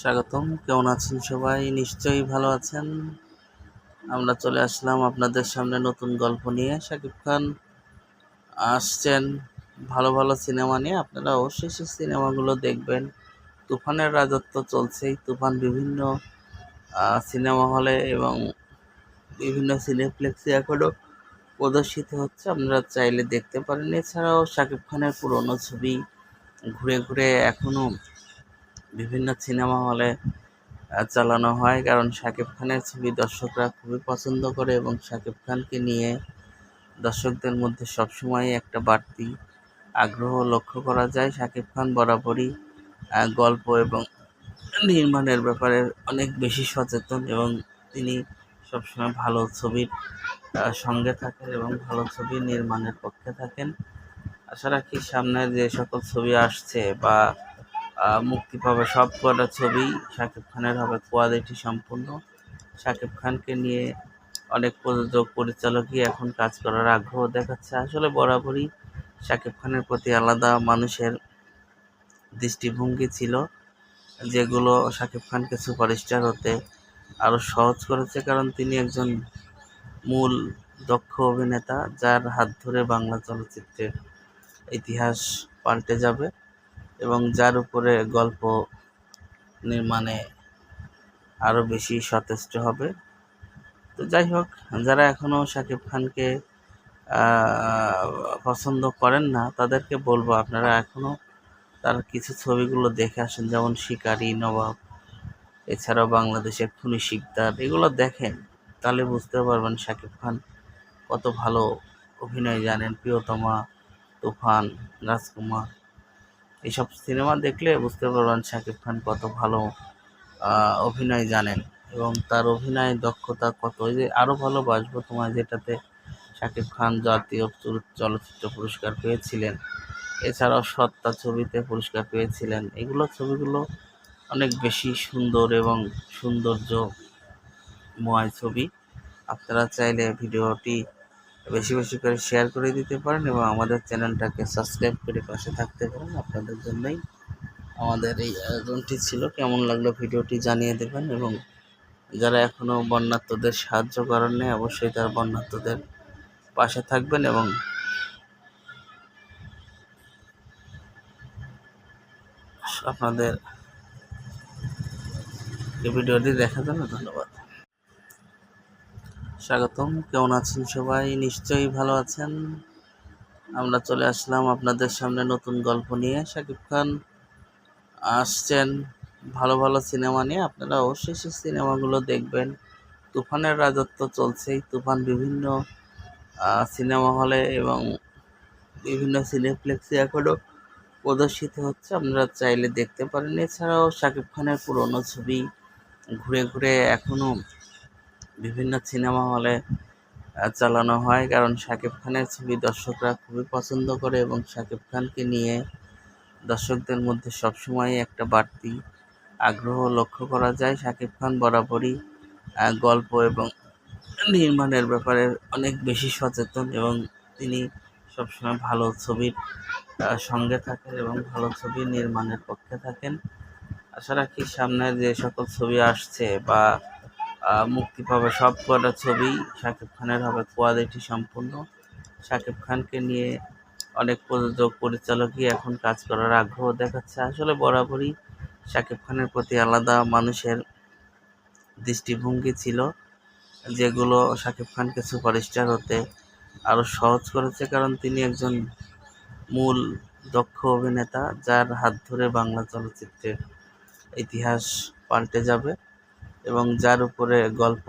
স্বাগতম। কেমন আছেন সবাই? নিশ্চয়ই ভালো আছেন। আমরা চলে আসলাম আপনাদের সামনে নতুন গল্প নিয়ে। শাকিব খান আসছেন ভালো ভালো সিনেমা নিয়ে। আপনারা অবশ্যই সেই সিনেমাগুলো দেখবেন। তুফানের রাজত্ব চলছেই। তুফান বিভিন্ন সিনেমা হলে এবং বিভিন্ন সিনেপ্লেক্সে এখনও প্রদর্শিত হচ্ছে। আপনারা চাইলে দেখতে পারেন। এছাড়াও শাকিব খানের পুরনো ছবি ঘুরে ঘুরে এখনও বিভিন্ন সিনেমা হলে চালানো হয়। কারণ শাকিব খানের ছবি দর্শকরা খুবই পছন্দ করে এবং শাকিব খানকে নিয়ে দর্শকদের মধ্যে সবসময় একটা বাড়তি আগ্রহ লক্ষ্য করা যায়। শাকিব খান বরাবরই গল্প এবং নির্মাণের ব্যাপারে অনেক বেশি সচেতন এবং তিনি সবসময় ভালো ছবির সঙ্গে থাকেন এবং ভালো ছবি নির্মাণের পক্ষে থাকেন। আশা রাখি সামনে যে সকল ছবি আসছে বা মুক্তি পাবে সব কটা ছবি। শাকিব খানের হবে কোয়ালিটি সম্পূর্ণ। শাকিব খানকে নিয়ে অনেক প্রযোজক, পরিচালকই এখন কাজ করার আগ্রহ দেখাচ্ছে। আসলে বরাবরই শাকিব খানের প্রতি আলাদা মানুষের দৃষ্টিভঙ্গি ছিল, যেগুলো শাকিব খানকে সুপারস্টার হতে আরও সহজ করেছে। কারণ তিনি একজন মূল দক্ষ অভিনেতা, যার হাত ধরে বাংলা চলচ্চিত্রের ইতিহাস পাল্টে যাবে। এবং যার উপরে গল্প নির্মাণে আরও বেশি সতেষ্ট হবে। তো যাই হোক, যারা এখনও শাকিব খানকে পছন্দ করেন না, তাদেরকে বলব আপনারা এখনও তার কিছু ছবিগুলো দেখে আসেন, যেমন শিকারি, নবাব, এছাড়াও বাংলাদেশের খুনি শিকদার, এগুলো দেখেন, তাহলে বুঝতে পারবেন শাকিব খান কত ভালো অভিনয় জানেন। প্রিয়তমা, তুফান, রাজকুমার এইসব সিনেমা দেখলে বুঝতে পারবেন শাকিব খান কত ভালো অভিনয় জানেন এবং তার অভিনয় দক্ষতা কত। ওই যে আরও ভালোবাসবো তোমার যেটাতে শাকিব খান জাতীয় চলচ্চিত্র পুরস্কার পেয়েছিলেন। এছাড়াও সত্তা ছবিতে পুরস্কার পেয়েছিলেন। এগুলো ছবিগুলো অনেক বেশি সুন্দর এবং সৌন্দর্যময় ছবি। আপনারা চাইলে ভিডিওটি বেশি বেশি করে শেয়ার করে দিতে পারেন এবং আমাদের চ্যানেলটাকে সাবস্ক্রাইব করে পাশে থাকতে পারেন। আপনাদের জন্যই আমাদের এই আয়োজনটি ছিল। কেমন লাগল ভিডিওটি জানিয়ে দেবেন এবং যারা এখনও বন্যাত্মদের সাহায্য করার নেই, অবশ্যই তার বন্যাত্মদের পাশে থাকবেন এবং আপনাদের এই ভিডিওটি দেখার জন্য ধন্যবাদ। স্বাগতম, কেমন আছেন সবাই? নিশ্চয়ই ভালো আছেন। আমরা চলে আসলাম আপনাদের সামনে নতুন গল্প নিয়ে। শাকিব খান আসছেন ভালো ভালো সিনেমা নিয়ে। আপনারা অবশ্যই সেই সিনেমাগুলো দেখবেন। তুফানের রাজত্ব চলছেই তুফান বিভিন্ন সিনেমা হলে এবং বিভিন্ন সিনেপ্লেক্সে এখনও প্রদর্শিত হচ্ছে। আপনারা চাইলে দেখতে পারেন। এছাড়াও শাকিব খানের পুরনো ছবি ঘুরে ঘুরে এখনও বিভিন্ন সিনেমা হলে চালানো হয়। কারণ শাকিব খানের ছবি দর্শকরা খুবই পছন্দ করে এবং শাকিব খানকে নিয়ে দর্শকদের মধ্যে সবসময় একটা বাড়তি আগ্রহ লক্ষ্য করা যায়। শাকিব খান বরাবরই গল্প এবং নির্মাণের ব্যাপারে অনেক বেশি সচেতন এবং তিনি সবসময় ভালো ছবির সঙ্গে থাকেন এবং ভালো ছবি নির্মাণের পক্ষে থাকেন। আশা রাখি সামনে যে সকল ছবি আসছে বা মুক্তি পাবে সব কটা ছবি। শাকিব খানের হবে কোয়ালিটি সম্পূর্ণ। শাকিব খানকে নিয়ে অনেক প্রযোজক, পরিচালকই এখন কাজ করার আগ্রহ দেখাচ্ছে। আসলে বরাবরই শাকিব খানের প্রতি আলাদা মানুষের দৃষ্টিভঙ্গি ছিল, যেগুলো শাকিব খানকে সুপারস্টার হতে আরও সহজ করেছে। কারণ তিনি একজন মূল দক্ষ অভিনেতা, যার হাত ধরে বাংলা চলচ্চিত্রের ইতিহাস পাল্টে যাবে। এবং যার উপরে গল্প